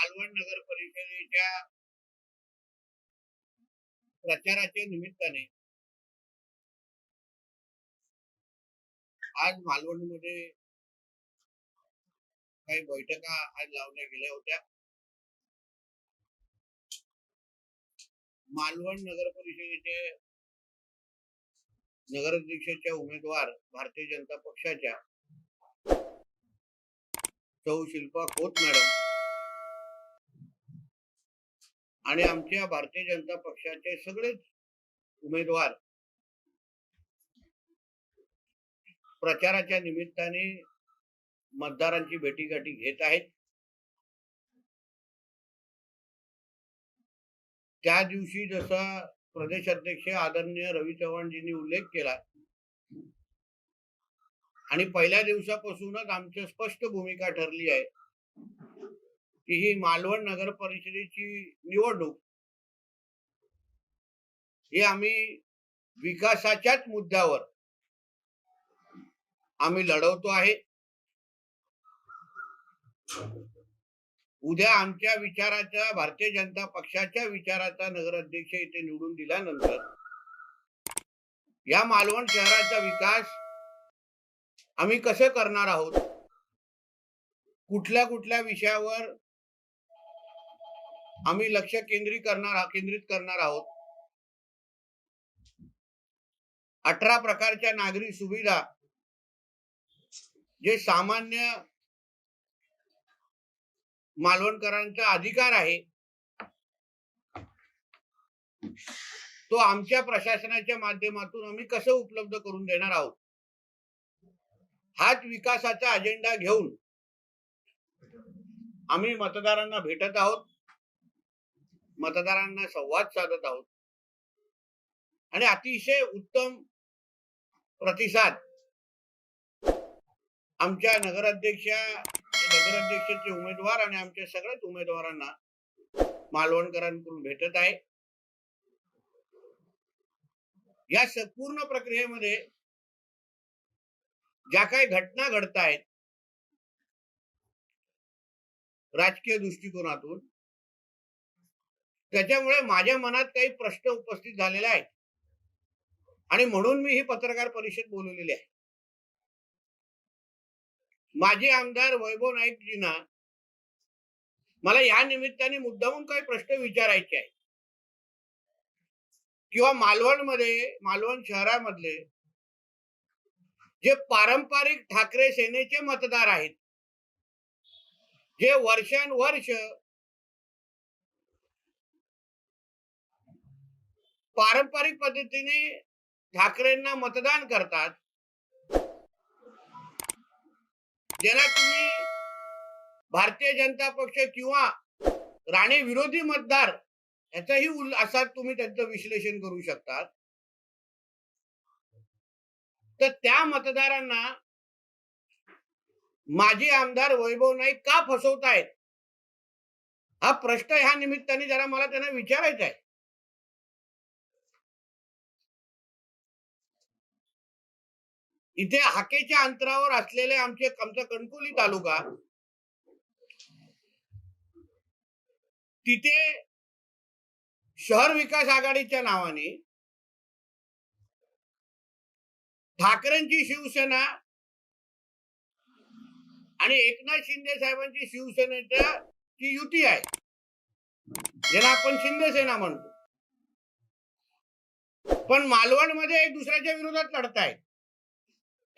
मालवण नगर परिषदेच्या प्रचाराच्या निमित्ताने आज मालवणमध्ये काही बैठका आज लावल्या गेल्या होत्या. मालवण नगर परिषदेचे नगराध्यक्षाच्या उमेदवार भारतीय जनता पक्षाच्या सौ शिल्पा खोत मॅडम आणि आमच्या भारतीय जनता पक्षाचे सगळेच उमेदवार प्रचाराच्या निमित्ताने मतदारांची भेटीगाठी घेत आहेत. त्या दिवशी जसा प्रदेश अध्यक्ष आदरणीय रवी चव्हाणजींनी उल्लेख केला आणि पहिल्या दिवसापासूनच आमची स्पष्ट भूमिका ठरली आहे. की ही मालवण नगर परिषदेची निवडणूक. ही आम्ही विकासाच्याच मुद्द्यावर आम्ही लढवतो आहे. उद्या आमच्या विचाराच्या भारतीय जनता पक्षाच्या विचाराचा नगराध्यक्ष इथे निवडून दिल्यानंतर या मालवण शहराचा विकास आम्ही कसे करणार आहोत? कुठल्या कुठल्या विषयावर आम्ही लक्ष केंद्रित करणार केंद्रित करणार आहोत. अठरा प्रकारच्या नागरी सुविधा जे सामान्य मालवणकरांचा अधिकार आहे. तो आमच्या प्रशासनाच्या माध्यमातून आम्ही कसं उपलब्ध करून देणार आहोत? हाच विकासाचा अजेंडा घेऊन आम्ही मतदारांना भेटत आहोत. मतदारांना संवाद साधत आहोत. आणि अतिशय उत्तम प्रतिसाद आमच्या नगराध्यक्षा नगराध्यक्षाचे उमेदवार आणि आमच्या सगळ्याच उमेदवारांना मालवणकरांकडून भेटत आहे. या संपूर्ण प्रक्रियेमध्ये ज्या काही घटना घडत आहेत राजकीय दृष्टिकोनातून त्याच्यामुळे माझ्या मनात काही प्रश्न उपस्थित झालेले आहेत. आणि म्हणून मी ही पत्रकार परिषद बोलवलेली आहे. माजी आमदार वैभव नाईकजींना मला या निमित्ताने मुद्दामून काही प्रश्न विचारायचे आहेत. किंवा मालवणमध्ये मालवण शहरामधले जे पारंपरिक ठाकरे सेनेचे मतदार आहेत जे वर्षानुवर्ष पारंपरिक पद्धतीने ठाकरेंना मतदान करतात. ज्याला तुम्ही भारतीय जनता पक्ष किंवा राणे विरोधी मतदार याचाही उल- असा तुम्ही त्यांचं विश्लेषण करू शकतात. तर त्या मतदारांना माजी आमदार वैभव नाईक का फसवतायत? हा प्रश्न ह्या निमित्ताने जरा मला त्यांना विचारायचा आहे इथे हाकेच्या अंतरावर असलेले आमचे आमचा कणकोली तालुका तिथे शहर विकास आघाडीच्या नावाने ठाकरेंची शिवसेना आणि एकनाथ शिंदे साहेबांची शिवसेनेच्या ची युती आहे. ज्याला आपण शिंदेसेना म्हणतो. पण मालवणमध्ये एक दुसऱ्याच्या विरोधात लढतायत.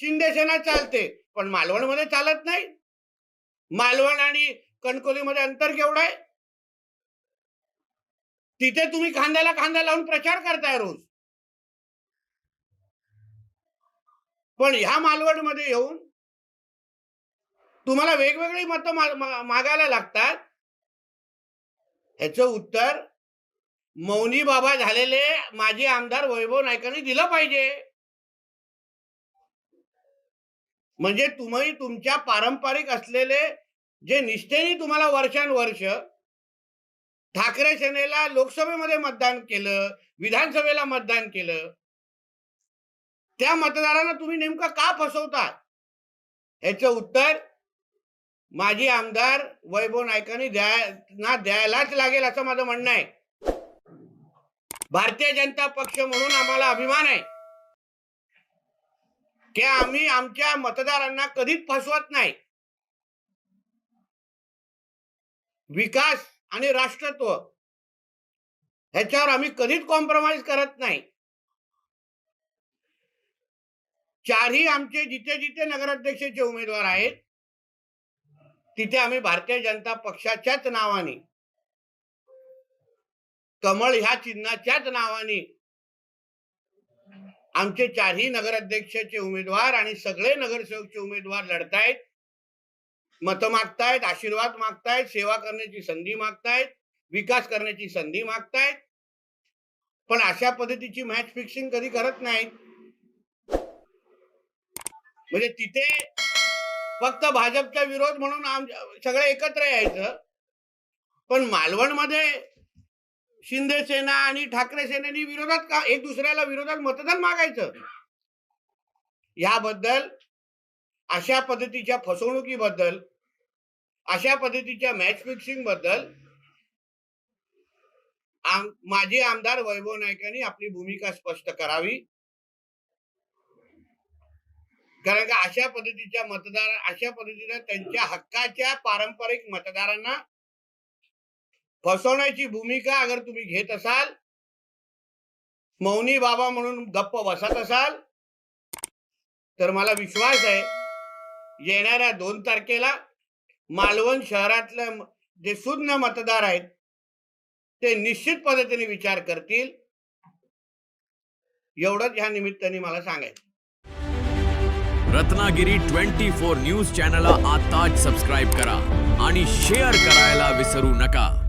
शिंदे सेना चालते पण मालवणमध्ये चालत नाही. मालवण आणि कणकोलीमध्ये अंतर केवढं आहे? तिथे तुम्ही खांद्याला खांदा लावून प्रचार करताय रोज. पण ह्या मालवणमध्ये येऊन तुम्हाला वेगवेगळी मतं मागायला लागतात. ह्याचं उत्तर मौनी बाबा झालेले माजी आमदार वैभव नायकांनी दिलं पाहिजे. म्हणजे तुम्ही तुमच्या पारंपरिक असलेले जे निष्ठेने तुम्हाला वर्षानुवर्ष ठाकरे सेनेला लोकसभेमध्ये मतदान केलं विधानसभेला मतदान केलं त्या मतदारांना तुम्ही नेमकं का फसवता याचं उत्तर माजी आमदार वैभव नायकांनी द्या ना द्यायलाच लागेल असं माझं म्हणणं आहे. भारतीय जनता पक्ष म्हणून आम्हाला अभिमान आहे. की आम्ही आमच्या मतदारांना कधीच फसवत नाही. विकास आणि राष्ट्रत्व ह्याच्यावर आम्ही कधीच कॉम्प्रोमाइज करत नाही. चारही आमचे जिथे जिथे नगराध्यक्षाचे उमेदवार आहेत तिथे आम्ही भारतीय जनता पक्षाच्याच नावाने कमळ ह्या चिन्हाच्याच नावाने आमचे चारही नगराध्यक्षाचे उमेदवार आणि सगळे नगरसेवकचे उमेदवार लढतायत मतं मागतायत आशीर्वाद मागतायत सेवा करण्याची संधी मागतायत विकास करण्याची संधी मागतायत. पण अशा पद्धतीची मॅच फिक्सिंग कधी करत नाहीत. म्हणजे तिथे फक्त भाजपचा विरोध म्हणून आम सगळे एकत्र यायचं. पण मालवणमध्ये शिंदे सेना आणि ठाकरे सेनेने विरोधात का एक दुसऱ्याला विरोधात मतदान मागायचं? याबद्दल अशा पद्धतीच्या फसवणुकीबद्दल अशा पद्धतीच्या मॅच फिक्सिंगबद्दल आम, माजी आमदार वैभव नायकांनी आपली भूमिका स्पष्ट करावी. कारण का अशा पद्धतीच्या मतदार अशा पद्धतीच्या त्यांच्या हक्काच्या पारंपरिक मतदारांना फसवण्याची भूमिका अगर तुम्ही घेत असाल मौनी बाबा म्हणून गप्प बसत असाल तर मला विश्वास आहे येणाऱ्या दोन तारखेला मालवण शहरातल्या जे सुज्ञ मतदार आहेत ते निश्चित पद्धतीने विचार करतील. एवढंच ह्या निमित्ताने मला सांगायचं रत्नागिरी ट्वेंटी फोर न्यूज चॅनलला आताच सबस्क्राईब करा आणि शेअर करायला विसरू नका.